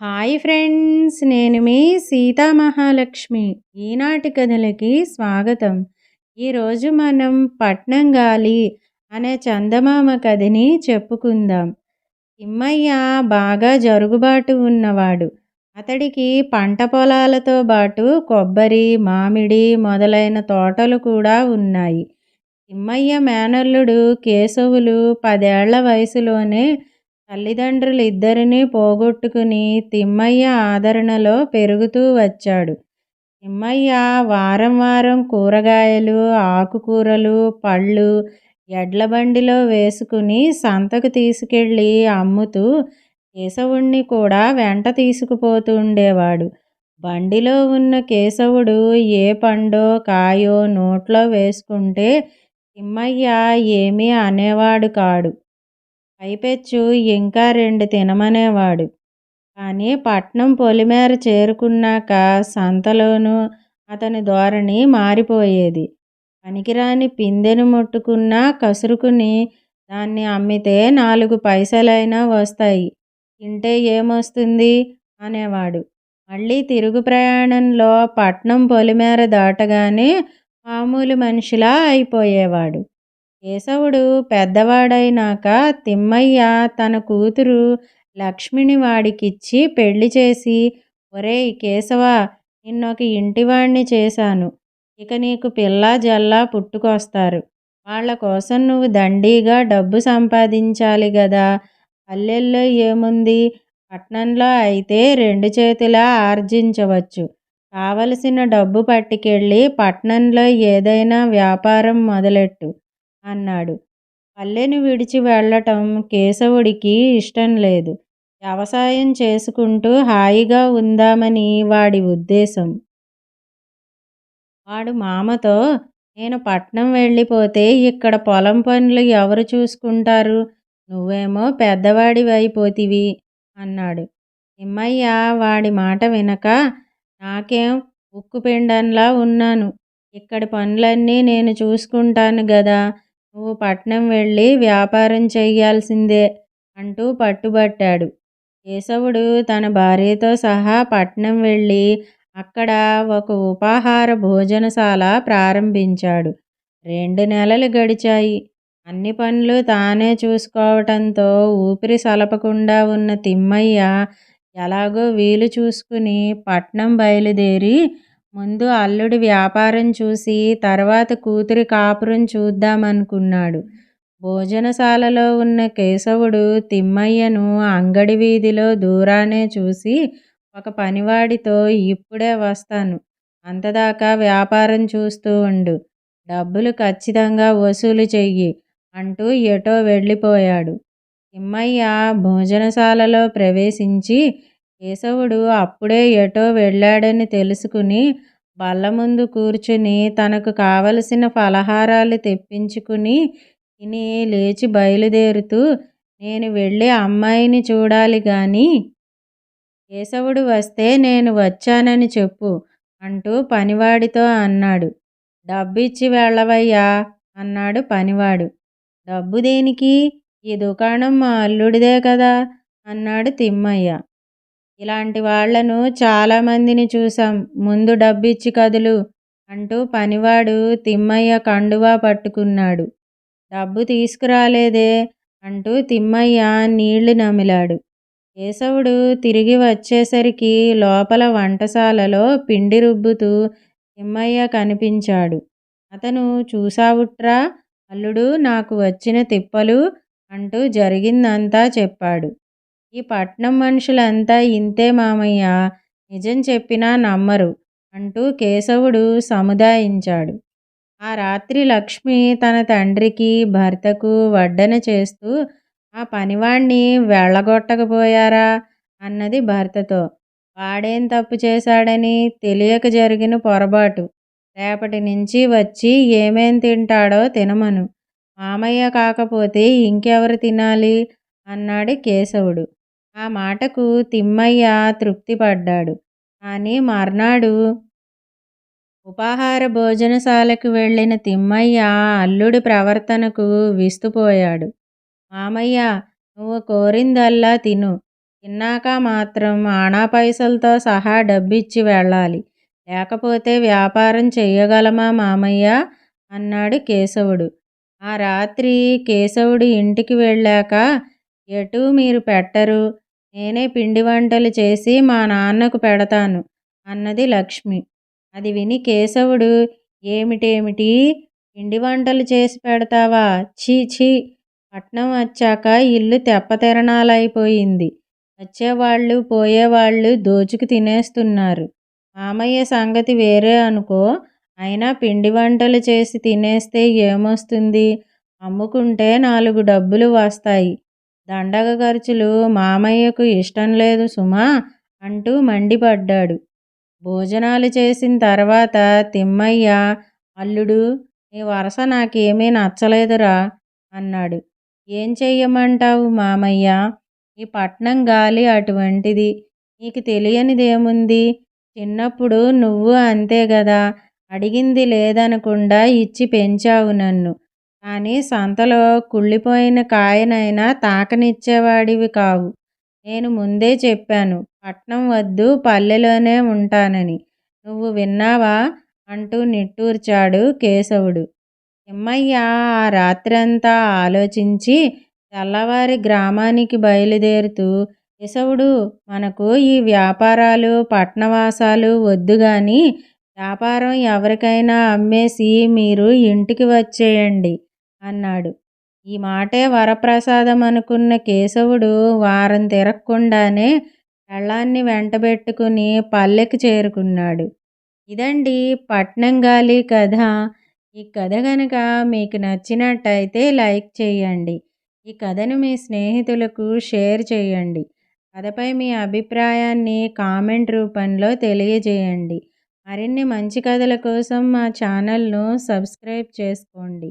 Hi friends నేను మీ సీతామహాలక్ష్మి ఈనాటి కథలకి స్వాగతం. ఈరోజు మనం పట్నం గాలి అనే చందమామ కథని చెప్పుకుందాం. తిమ్మయ్య బాగా జరుగుబాటు ఉన్నవాడు. అతడికి పంట పొలాలతో పాటు కొబ్బరి మామిడి మొదలైన తోటలు కూడా ఉన్నాయి. తిమ్మయ్య మేనల్లుడు కేశవులు పదేళ్ళ వయసులోనే తల్లిదండ్రులు ఇద్దరినీ పోగొట్టుకుని తిమ్మయ్య ఆదరణలో పెరుగుతూ వచ్చాడు. తిమ్మయ్య వారం వారం కూరగాయలు ఆకుకూరలు పళ్ళు ఎడ్ల బండిలో వేసుకుని సంతకు తీసుకెళ్ళి అమ్ముతూ కేశవుణ్ణి కూడా వెంట తీసుకుపోతూ ఉండేవాడు. బండిలో ఉన్న కేశవుడు ఏ పండో కాయో నోట్లో వేసుకుంటే తిమ్మయ్య ఏమీ అనేవాడు కాడు. పైపెచ్చు ఇంకా రెండు తినమనేవాడు. కానీ పట్నం పొలిమేర చేరుకున్నాక సంతలోనూ అతని ధోరణి మారిపోయేది. పనికిరాని పిందెను ముట్టుకున్నా కసురుకుని దాన్ని అమ్మితే నాలుగు పైసలైనా వస్తాయి. తింటే ఏమొస్తుంది? అనేవాడు. మళ్ళీ తిరుగు ప్రయాణంలో పట్నం పొలిమేర దాటగానే మామూలు మనిషిలా అయిపోయేవాడు. కేశవుడు పెద్దవాడైనాక తిమ్మయ్య తన కూతురు లక్ష్మిని వాడికిచ్చి పెళ్ళి చేసి ఒరేయ్ కేశవ నిన్నొక ఇంటివాణ్ణి చేశాను. ఇక నీకు పిల్ల జల్లా పుట్టుకొస్తారు. వాళ్ళ కోసం నువ్వు దండిగా డబ్బు సంపాదించాలి గదా. పల్లెల్లో ఏముంది? పట్నంలో అయితే రెండు చేతులా ఆర్జించవచ్చు. కావలసిన డబ్బు పట్టుకెళ్ళి పట్నంలో ఏదైనా వ్యాపారం మొదలెట్టు. అన్నాడు. పల్లెను విడిచి వెళ్ళటం కేశవుడికి ఇష్టం లేదు. వ్యవసాయం చేసుకుంటూ హాయిగా ఉందామని వాడి ఉద్దేశం. వాడు మామతో నేను పట్నం వెళ్ళిపోతే ఇక్కడ పొలం పనులు ఎవరు చూసుకుంటారు? నువ్వేమో పెద్దవాడివైపోతివి అన్నాడు. తిమ్మయ్య వాడి మాట వినక నాకేం ఉక్కు పిండంలా ఉన్నాను. ఇక్కడి పనులన్నీ నేను చూసుకుంటాను గదా! నువ్వు పట్నం వెళ్ళి వ్యాపారం చెయ్యాల్సిందే అంటూ పట్టుబట్టాడు. కేశవుడు తన భార్యతో సహా పట్నం వెళ్ళి అక్కడ ఒక ఉపాహార భోజనశాల ప్రారంభించాడు. రెండు నెలలు గడిచాయి. అన్ని పనులు తానే చూసుకోవటంతో ఊపిరి సలపకుండా ఉన్న తిమ్మయ్య ఎలాగో వీలు చూసుకుని పట్నం బయలుదేరి ముందు అల్లుడి వ్యాపారం చూసి తర్వాత కూతురి కాపురం చూద్దామనుకున్నాడు. భోజనశాలలో ఉన్న కేశవుడు తిమ్మయ్యను అంగడి వీధిలో దూరానే చూసి ఒక పనివాడితో ఇప్పుడే వస్తాను. అంతదాకా వ్యాపారం చూస్తూ ఉండు. డబ్బులు ఖచ్చితంగా వసూలు చెయ్యి అంటూ ఎటో వెళ్ళిపోయాడు. తిమ్మయ్య భోజనశాలలో ప్రవేశించి కేశవుడు అప్పుడే ఎటో వెళ్ళాడని తెలుసుకుని బల్ల ముందు కూర్చుని తనకు కావలసిన ఫలహారాలు తెప్పించుకుని తిని లేచి బయలుదేరుతూ నేను వెళ్ళి అమ్మాయిని చూడాలి గాని కేశవుడు వస్తే నేను వచ్చానని చెప్పు అంటూ పనివాడితో అన్నాడు. డబ్బిచ్చి వెళ్ళవయ్యా అన్నాడు పనివాడు. డబ్బు దేనికి? ఈ దుకాణం మా అల్లుడిదే కదా అన్నాడు తిమ్మయ్య. ఇలాంటి వాళ్ళను చాలామందిని చూశాం ముందు డబ్బిచ్చి కదులు అంటూ పనివాడు తిమ్మయ్య కండువా పట్టుకున్నాడు. డబ్బు తీసుకురాలేదే అంటూ తిమ్మయ్య నీళ్ళు నమిలాడు. కేశవుడు తిరిగి వచ్చేసరికి లోపల వంటశాలలో పిండి రుబ్బుతూ తిమ్మయ్య కనిపించాడు. అతను చూసావుట్రా అల్లుడు నాకు వచ్చిన తిప్పలు అంటూ జరిగిందంతా చెప్పాడు. ఈ పట్నం మనుషులంతా ఇంతే మామయ్య. నిజం చెప్పినా నమ్మరు అంటూ కేశవుడు సముదాయించాడు. ఆ రాత్రి లక్ష్మి తన తండ్రికి భర్తకు వడ్డన చేస్తూ ఆ పనివాణ్ణి వెళ్ళగొట్టకపోయారా? అన్నది భర్తతో. వాడేం తప్పు చేశాడని తెలియక జరిగిన పొరపాటు. రేపటి నుంచి వచ్చి ఏమేం తింటాడో తినమను. మామయ్య కాకపోతే ఇంకెవరు తినాలి? అన్నాడు కేశవుడు. ఆ మాటకు తిమ్మయ్య తృప్తిపడ్డాడు. కానీ మర్నాడు ఉపాహార భోజనశాలకు వెళ్ళిన తిమ్మయ్య అల్లుడి ప్రవర్తనకు విస్తుపోయాడు. మామయ్య నువ్వు కోరిందల్లా తిను. తిన్నాక మాత్రం ఆణా పైసలతో సహా డబ్బిచ్చి వెళ్ళాలి. లేకపోతే వ్యాపారం చెయ్యగలమా మామయ్య? అన్నాడు కేశవుడు. ఆ రాత్రి కేశవుడు ఇంటికి వెళ్ళాక ఎటూ మీరు పెట్టరు. నేనే పిండి వంటలు చేసి మా నాన్నకు పెడతాను అన్నది లక్ష్మి. అది విని కేశవుడు ఏమిటేమిటి? పిండి వంటలు చేసి పెడతావా? ఛీ ఛీ. పట్నం వచ్చాక ఇల్లు తెప్పతెరణాలైపోయింది. వచ్చేవాళ్ళు పోయేవాళ్ళు దోచుకు తినేస్తున్నారు. మామయ్య సంగతి వేరే అనుకో. అయినా పిండి వంటలు చేసి తినేస్తే ఏమొస్తుంది? అమ్ముకుంటే నాలుగు డబ్బులు వస్తాయి. దండగ ఖర్చులు మామయ్యకు ఇష్టం లేదు సుమా అంటూ మండిపడ్డాడు. భోజనాలు చేసిన తర్వాత తిమ్మయ్య అల్లుడు నీ వరస నాకేమీ నచ్చలేదురా అన్నాడు. ఏం చెయ్యమంటావు మామయ్య? ఈ పట్నం గాలి అటువంటిది. నీకు తెలియనిదేముంది? చిన్నప్పుడు నువ్వు అంతే కదా అడిగింది లేదనకుండా ఇచ్చి పెంచావు నన్ను. కానీ సంతలో కుళ్ళిపోయిన కాయనైనా తాకనిచ్చేవాడివి కావు. నేను ముందే చెప్పాను పట్నం వద్దు పల్లెలోనే ఉంటానని. నువ్వు విన్నావా? అంటూ నిట్టూర్చాడు కేశవుడు. తిమ్మయ్య ఆ రాత్రంతా ఆలోచించి తెల్లవారి గ్రామానికి బయలుదేరుతూ కేశవుడు మనకు ఈ వ్యాపారాలు పట్నవాసాలు వద్దు గాని వ్యాపారం ఎవరికైనా అమ్మేసి మీరు ఇంటికి వచ్చేయండి. అన్నాడు. ఈ మాటే వరప్రసాదం అనుకున్న కేశవుడు వారం తిరగకుండానే పెళ్ళాన్ని వెంటబెట్టుకుని పల్లెకి చేరుకున్నాడు. ఇదండి పట్నం గాలి కథ. ఈ కథ కనుక మీకు నచ్చినట్టయితే లైక్ చేయండి. ఈ కథను మీ స్నేహితులకు షేర్ చేయండి. కథపై మీ అభిప్రాయాన్ని కామెంట్ రూపంలో తెలియజేయండి. మరిన్ని మంచి కథల కోసం మా ఛానల్ను సబ్స్క్రైబ్ చేసుకోండి.